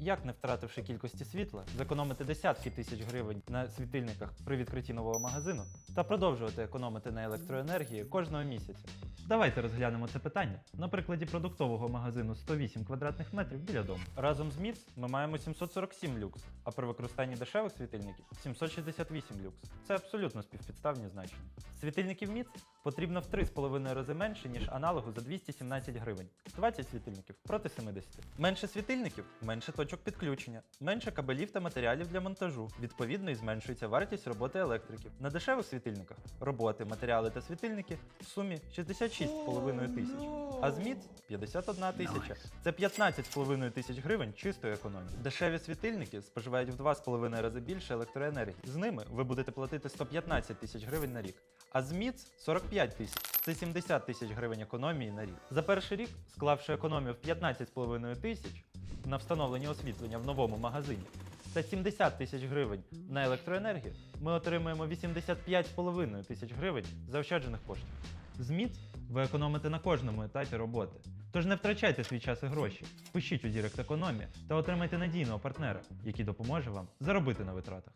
Як не втративши кількості світла, зекономити десятки тисяч гривень на світильниках при відкритті нового магазину та продовжувати економити на електроенергії кожного місяця? Давайте розглянемо це питання на прикладі продуктового магазину 108 квадратних метрів біля дому. Разом з МІЦ ми маємо 747 люкс, а при використанні дешевих світильників 768 люкс. Це абсолютно співпідставні значення. Світильників МІЦ потрібно в 3,5 рази менше, ніж аналогу за 217 гривень. 20 світильників проти 70. Менше світильників менше точок підключення, менше кабелів та матеріалів для монтажу. Відповідно, і зменшується вартість роботи електриків. На дешевих світильниках роботи, матеріали та світильники в сумі 66,5 тисяч. А з МІЦ 51 тисяча. Це 15,5 тисяч гривень чистої економії. Дешеві світильники споживають в 2,5 рази більше електроенергії. З ними ви будете платити 115 тисяч гривень на рік. А з МІЦ 45 тисяч. Це 70 тисяч гривень економії на рік. За перший рік, склавши економію в 15,5 тисяч на встановлення освітлення в новому магазині та 70 тисяч гривень на електроенергію, ми отримуємо 85,5 тисяч гривень заощаджених коштів. З МІЦ ви економите на кожному етапі роботи. Тож не втрачайте свій час і гроші, пишіть у Дірект Економія та отримайте надійного партнера, який допоможе вам заробити на витратах.